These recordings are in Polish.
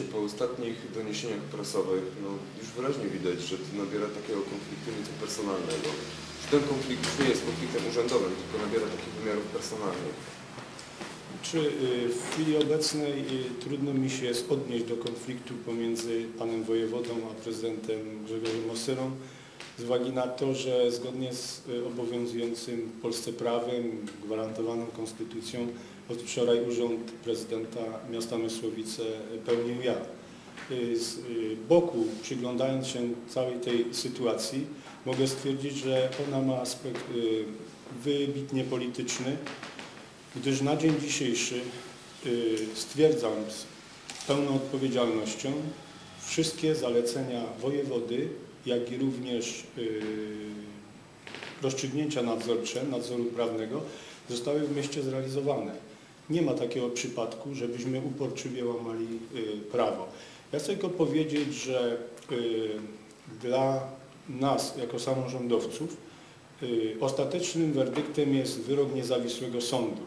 po ostatnich doniesieniach prasowych, no, już wyraźnie widać, że to nabiera takiego konfliktu nieco personalnego. Że ten konflikt już nie jest konfliktem urzędowym, tylko nabiera takich wymiarów personalnych. Czy y, w chwili obecnej y, trudno mi się jest odnieść do konfliktu pomiędzy panem wojewodą a prezydentem Grzegorzem Osyrą z uwagi na to, że zgodnie z y, obowiązującym w Polsce prawem, gwarantowaną konstytucją, od wczoraj urząd prezydenta miasta Mysłowice pełnił ja. Y, Z y, boku, przyglądając się całej tej sytuacji, mogę stwierdzić, że ona ma aspekt wybitnie polityczny, gdyż na dzień dzisiejszy stwierdzam z pełną odpowiedzialnością wszystkie zalecenia wojewody, jak i również y, rozstrzygnięcia nadzorcze, nadzoru prawnego zostały w mieście zrealizowane. Nie ma takiego przypadku, żebyśmy uporczywie łamali y, prawo. Ja chcę tylko powiedzieć, że y, dla nas jako samorządowców ostatecznym werdyktem jest wyrok niezawisłego sądu.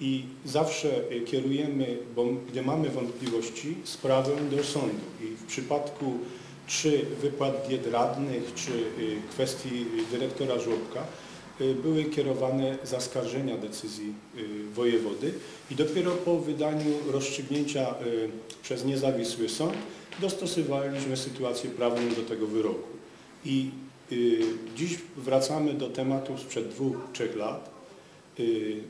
I zawsze kierujemy, bo gdy mamy wątpliwości, sprawę do sądu. I w przypadku czy wypłat diet radnych, czy y, kwestii dyrektora żłobka, y, były kierowane zaskarżenia decyzji y, wojewody i dopiero po wydaniu rozstrzygnięcia przez niezawisły sąd dostosowaliśmy sytuację prawną do tego wyroku. I dziś wracamy do tematu sprzed dwóch, trzech lat,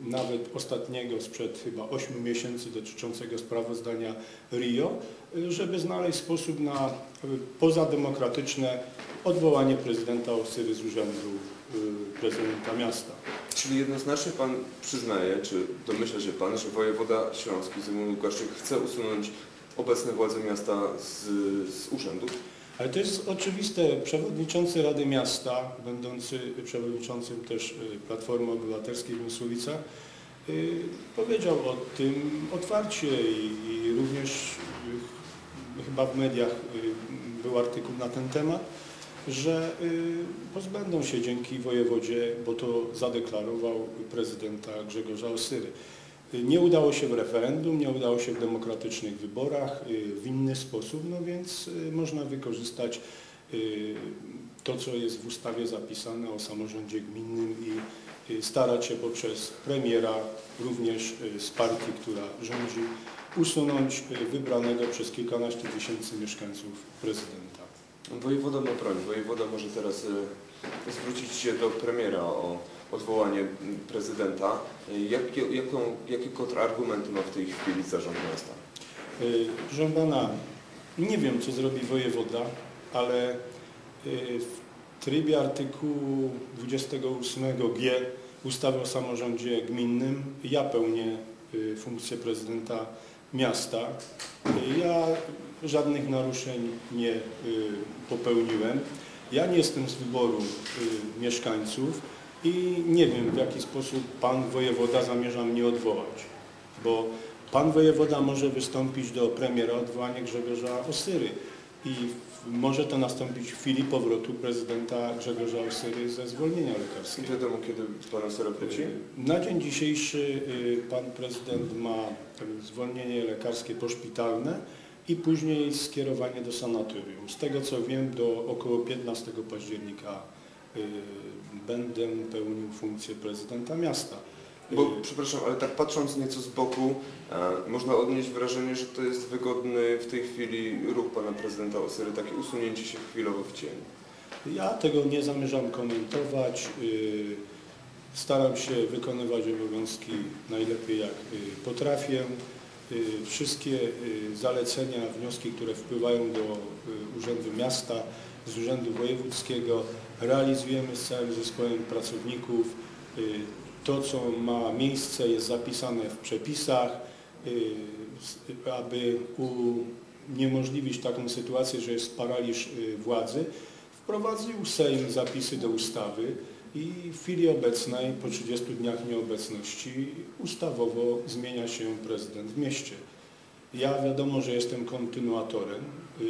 nawet ostatniego sprzed chyba 8 miesięcy dotyczącego sprawozdania RIO, y, żeby znaleźć sposób na y, pozademokratyczne odwołanie prezydenta Osyry z urzędu y, prezydenta miasta. Czyli jednoznacznie Pan przyznaje, czy domyśla się Pan, że wojewoda śląski Zygmunt Łukaszczyk chce usunąć obecne władze miasta z, z urzędu? Ale to jest oczywiste. Przewodniczący Rady Miasta, będący przewodniczącym też y, Platformy Obywatelskiej w Mysłowicach, y, powiedział o tym otwarcie i, i również y, chyba w mediach był artykuł na ten temat, że pozbędą się dzięki wojewodzie, bo to zadeklarował prezydenta Grzegorza Osyry. Nie udało się w referendum, nie udało się w demokratycznych wyborach y, w inny sposób, no więc y, można wykorzystać y, to, co jest w ustawie zapisane o samorządzie gminnym i starać się poprzez premiera, również z partii, która rządzi, usunąć wybranego przez kilkanaście tysięcy mieszkańców prezydenta. Wojewoda ma broń. Wojewoda może teraz zwrócić się do premiera o odwołanie prezydenta. Jakie, jaką, jakie kontrargumenty ma w tej chwili zarząd miasta? Y, Proszę pana, nie wiem, co zrobi wojewoda, ale y, w trybie artykułu 28g ustawy o samorządzie gminnym ja pełnię y, funkcję prezydenta miasta. Ja żadnych naruszeń nie popełniłem. Ja nie jestem z wyboru mieszkańców i nie wiem, w jaki sposób pan wojewoda zamierza mnie odwołać, bo Pan wojewoda może wystąpić do premiera o odwołanie Grzegorza Osyry i może to nastąpić w chwili powrotu prezydenta Grzegorza Osyry ze zwolnienia lekarskiego. Wiadomo, kiedy pan Osera wróci? Na dzień dzisiejszy y, pan prezydent ma zwolnienie lekarskie poszpitalne i później skierowanie do sanatorium. Z tego co wiem do około 15 października będę pełnił funkcję prezydenta miasta. Bo, Y, przepraszam, ale tak patrząc nieco z boku, e, można odnieść wrażenie, że to jest wygodny w tej chwili ruch pana prezydenta Osyry, takie usunięcie się chwilowo w cień. Ja tego nie zamierzam komentować. Y, Staram się wykonywać obowiązki najlepiej jak y, potrafię. Y, Wszystkie y, zalecenia, wnioski, które wpływają do y, Urzędu Miasta, z Urzędu Wojewódzkiego realizujemy z całym zespołem pracowników. To, co ma miejsce, jest zapisane w przepisach, aby uniemożliwić taką sytuację, że jest paraliż władzy. Wprowadził Sejm zapisy do ustawy i w chwili obecnej, po 30 dniach nieobecności, ustawowo zmienia się prezydent w mieście. Ja wiadomo, że jestem kontynuatorem, yy,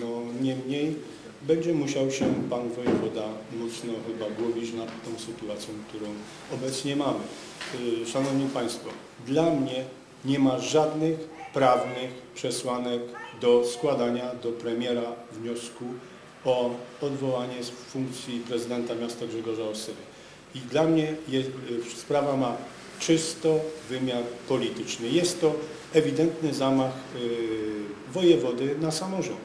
no niemniej będzie musiał się pan wojewoda mocno chyba głowić nad tą sytuacją, którą obecnie mamy. Yy, Szanowni Państwo, dla mnie nie ma żadnych prawnych przesłanek do składania do premiera wniosku o odwołanie z funkcji prezydenta miasta Grzegorza Osyry. I dla mnie je, y, sprawa ma czysto wymiar polityczny. Jest to ewidentny zamach y, wojewody na samorząd.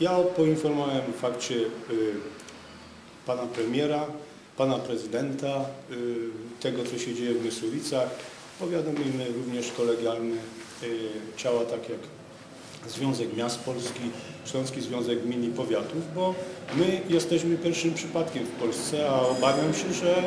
Ja poinformowałem o fakcie y, pana premiera, pana prezydenta, y, tego co się dzieje w Mysłowicach. Powiadomimy również kolegialne y, ciała, tak jak Związek Miast Polski, Śląski Związek Gmin i Powiatów, bo my jesteśmy pierwszym przypadkiem w Polsce, a obawiam się, że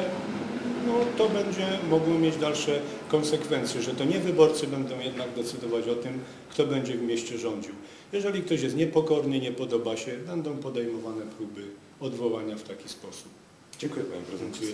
no, to będzie mogło mieć dalsze konsekwencje, że to nie wyborcy będą jednak decydować o tym, kto będzie w mieście rządził. Jeżeli ktoś jest niepokorny, nie podoba się, będą podejmowane próby odwołania w taki sposób. Dziękuję Panie Prezydencie.